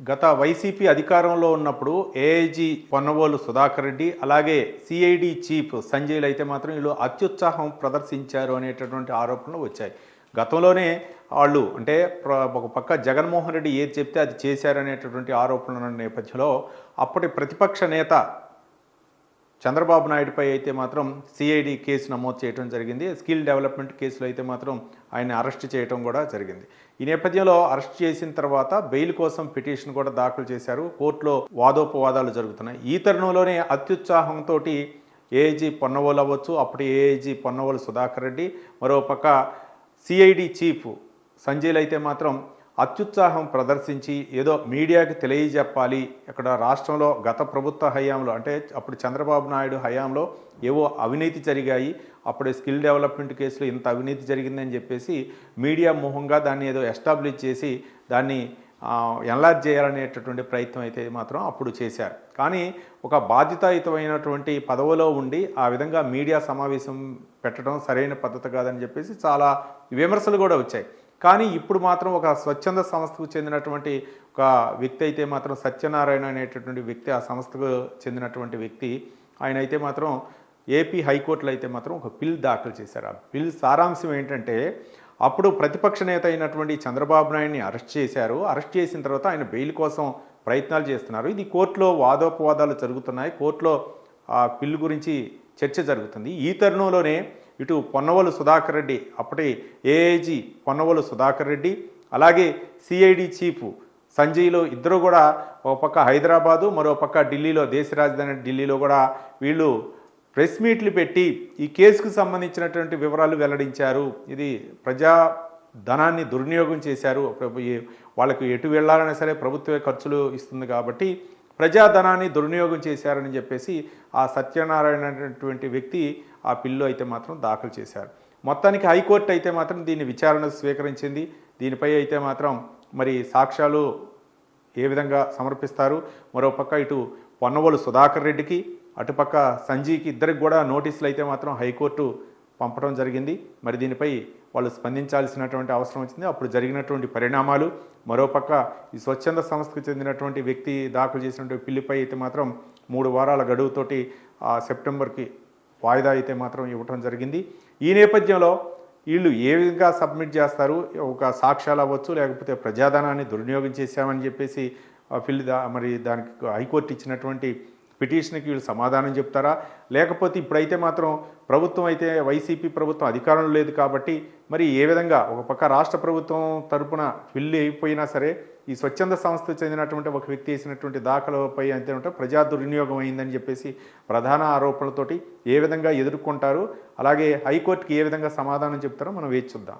గత వైసీపీ అధికారంలో ఉన్నప్పుడు ఏఐజీ పొన్నవోలు సుధాకర్ రెడ్డి అలాగే సిఐడి చీఫ్ సంజయ్లు అయితే మాత్రం వీళ్ళు అత్యుత్సాహం ప్రదర్శించారు అనేటటువంటి ఆరోపణలు వచ్చాయి. గతంలోనే వాళ్ళు అంటే ఒక పక్క జగన్మోహన్ రెడ్డి ఏది చెప్తే అది చేశారనేటటువంటి ఆరోపణల నేపథ్యంలో అప్పటి ప్రతిపక్ష నేత చంద్రబాబు నాయుడుపై అయితే మాత్రం సిఐడి కేసు నమోదు చేయడం జరిగింది. స్కిల్ డెవలప్మెంట్ కేసులో అయితే మాత్రం ఆయన అరెస్ట్ చేయడం కూడా జరిగింది. ఈ నేపథ్యంలో అరెస్ట్ చేసిన తర్వాత బెయిల్ కోసం పిటిషన్ కూడా దాఖలు చేశారు. కోర్టులో వాదోపవాదాలు జరుగుతున్నాయి. ఈ తరుణంలోనే అత్యుత్సాహంతో ఏఐజీ పొన్నవోలు అవ్వచ్చు అప్పటి ఏఐజీ పొన్నవోలు సుధాకర్ రెడ్డి మరోపక్క సిఐడి చీఫ్ సంజయ్లు అయితే మాత్రం అత్యుత్సాహం ప్రదర్శించి ఏదో మీడియాకి తెలియజెప్పాలి. ఇక్కడ రాష్ట్రంలో గత ప్రభుత్వ హయాంలో అంటే అప్పుడు చంద్రబాబు నాయుడు హయాంలో ఏవో అవినీతి జరిగాయి. అప్పుడు స్కిల్ డెవలప్మెంట్ కేసులో ఇంత అవినీతి జరిగిందని చెప్పేసి మీడియా మోహంగా దాన్ని ఏదో ఎస్టాబ్లిష్ చేసి దాన్ని ఎన్లార్జ్ చేయాలనేటటువంటి ప్రయత్నం అయితే మాత్రం అప్పుడు చేశారు. కానీ ఒక బాధ్యతాయుతమైనటువంటి పదవిలో ఉండి ఆ విధంగా మీడియా సమావేశం పెట్టడం సరైన పద్ధతి కాదని చెప్పేసి చాలా విమర్శలు కూడా వచ్చాయి. కానీ ఇప్పుడు మాత్రం ఒక స్వచ్ఛంద సంస్థకు చెందినటువంటి ఒక వ్యక్తి అయితే మాత్రం సత్యనారాయణ అనేటటువంటి వ్యక్తి ఆ సంస్థకు చెందినటువంటి వ్యక్తి ఆయన అయితే మాత్రం ఏపీ హైకోర్టులో అయితే మాత్రం ఒక బిల్ దాఖలు చేశారు. ఆ బిల్ సారాంశం ఏంటంటే అప్పుడు ప్రతిపక్ష నేత అయినటువంటి చంద్రబాబు నాయుడిని అరెస్ట్ చేశారు. అరెస్ట్ చేసిన తర్వాత ఆయన బెయిల్ కోసం ప్రయత్నాలు చేస్తున్నారు. ఇది కోర్టులో వాదోపవాదాలు జరుగుతున్నాయి. కోర్టులో ఆ బిల్ గురించి చర్చ జరుగుతుంది. ఈ తరుణంలోనే ఇటు పొన్నవలు సుధాకర్ రెడ్డి అప్పటి ఏఐజీ పొన్నవలు సుధాకర్ రెడ్డి అలాగే సిఐడి చీఫ్ సంజయ్లో ఇద్దరు కూడా ఒక పక్క హైదరాబాదు మరో పక్క ఢిల్లీలో దేశ రాజధాని ఢిల్లీలో కూడా వీళ్ళు ప్రెస్ మీట్లు పెట్టి ఈ కేసుకు సంబంధించినటువంటి వివరాలు వెల్లడించారు. ఇది ప్రజా ధనాన్ని దుర్వినియోగం చేశారు. వాళ్ళకి వాళ్ళకు ఎటు వెళ్ళాలన్నా సరే ప్రభుత్వే ఖర్చులు ఇస్తుంది కాబట్టి ప్రజాధనాన్ని దుర్వినియోగం చేశారని చెప్పేసి ఆ సత్యనారాయణ అనేటువంటి వ్యక్తి ఆ పిల్లు అయితే మాత్రం దాఖలు చేశారు. మొత్తానికి హైకోర్టు అయితే మాత్రం దీన్ని విచారణ స్వీకరించింది. దీనిపై అయితే మాత్రం మరి సాక్ష్యాలు ఏ విధంగా సమర్పిస్తారు? మరోపక్క ఇటు పొన్నవోలు సుధాకర్ రెడ్డికి అటుపక్క సంజీకి ఇద్దరికి కూడా నోటీసులు అయితే మాత్రం హైకోర్టు పంపడం జరిగింది. మరి దీనిపై వాళ్ళు స్పందించాల్సినటువంటి అవసరం వచ్చింది. అప్పుడు జరిగినటువంటి పరిణామాలు మరోపక్క ఈ స్వచ్ఛంద సంస్థకు చెందినటువంటి వ్యక్తి దాఖలు చేసినటువంటి పిల్లిపై అయితే మాత్రం మూడు వారాల గడువుతోటి ఆ సెప్టెంబర్కి వాయిదా అయితే మాత్రం ఇవ్వటం జరిగింది. ఈ నేపథ్యంలో వీళ్ళు ఏ విధంగా సబ్మిట్ చేస్తారు? ఒక సాక్ష్యాలు అవ్వచ్చు లేకపోతే ప్రజాధనాన్ని దుర్వినియోగం చేశామని చెప్పేసి ఫిల్ దా మరి దానికి హైకోర్టు ఇచ్చినటువంటి పిటిషన్కి వీళ్ళు సమాధానం చెప్తారా? లేకపోతే ఇప్పుడైతే మాత్రం ప్రభుత్వం అయితే వైసీపీ ప్రభుత్వం అధికారంలో లేదు కాబట్టి మరి ఏ విధంగా ఒక పక్క రాష్ట్ర ప్రభుత్వం తరపున ఫిల్ అయిపోయినా సరే ఈ స్వచ్ఛంద సంస్థకు చెందినటువంటి ఒక వ్యక్తి వేసినటువంటి దాఖలపై అంతే ఉంటే ప్రజా దుర్వినియోగం అయిందని చెప్పేసి ప్రధాన ఆరోపణలతోటి ఏ విధంగా ఎదుర్కొంటారు? అలాగే హైకోర్టుకి ఏ విధంగా సమాధానం చెప్తారో మనం వేచి చూద్దాం.